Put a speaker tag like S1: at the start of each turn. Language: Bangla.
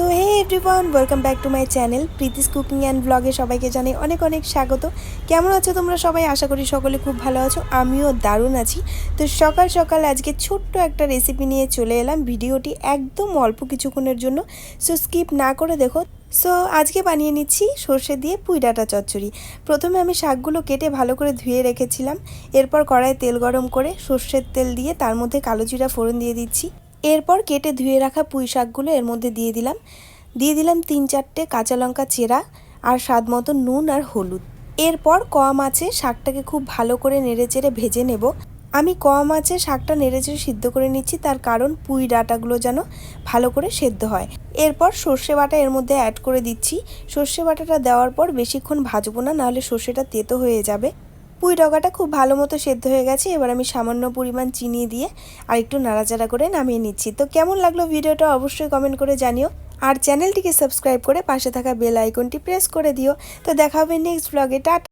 S1: So hey everyone welcome back to my channel Preeti's cooking and ব্লগে সবাইকে জানাই অনেক অনেক স্বাগত। কেমন আছো তোমরা সবাই? আশা করি সকলে খুব ভালো আছো, আমিও দারুণ আছি। তো সকাল সকাল আজকে ছোট্ট একটা রেসিপি নিয়ে চলে এলাম ভিডিওটি একদম অল্প কিছুক্ষণের জন্য সো স্কিপ না করে দেখো। সো আজকে বানিয়ে নিচ্ছি সর্ষে দিয়ে পুঁই ডাঁটা চচ্চড়ি। প্রথমে আমি শাকগুলো কেটে ভালো করে ধুয়ে রেখেছিলাম, এরপর কড়ায় তেল গরম করে সর্ষের তেল দিয়ে তার মধ্যে কালো জিরা ফোড়ন দিয়ে দিচ্ছি। এরপর কেটে ধুয়ে রাখা পুঁই শাকগুলো এর মধ্যে দিয়ে দিলাম। দিয়ে দিলাম তিন চারটে কাঁচা লঙ্কা চেরা আর স্বাদ মতো নুন আর হলুদ। এরপর কম আছে শাকটাকে খুব ভালো করে নেড়েচেড়ে ভেজে নেব। আমি কম আছে শাকটা নেড়েচেড়ে সিদ্ধ করে নিচ্ছি, তার কারণ পুঁই ডাঁটাগুলো যেন ভালো করে সেদ্ধ হয়। এরপর সর্ষে বাটা এর মধ্যে অ্যাড করে দিচ্ছি। সর্ষে বাটাটা দেওয়ার পর বেশিক্ষণ ভাজবো না, নাহলে সর্ষেটা তেতো হয়ে যাবে। পুঁই ডগাটা খুব ভালো মতো সেদ্ধ হয়ে গেছে, এবার আমি সামান্য পরিমাণ চিনি দিয়ে আর একটু নাড়াচাড়া করে নামিয়ে নিচ্ছি। তো কেমন লাগল ভিডিওটা অবশ্যই কমেন্ট করে জানিও। আর চ্যানেলটিকে সাবস্ক্রাইব করে পাশে থাকা বেল আইকনটি প্রেস করে দিও। তো দেখা হবে নেক্সট ব্লগে টাটা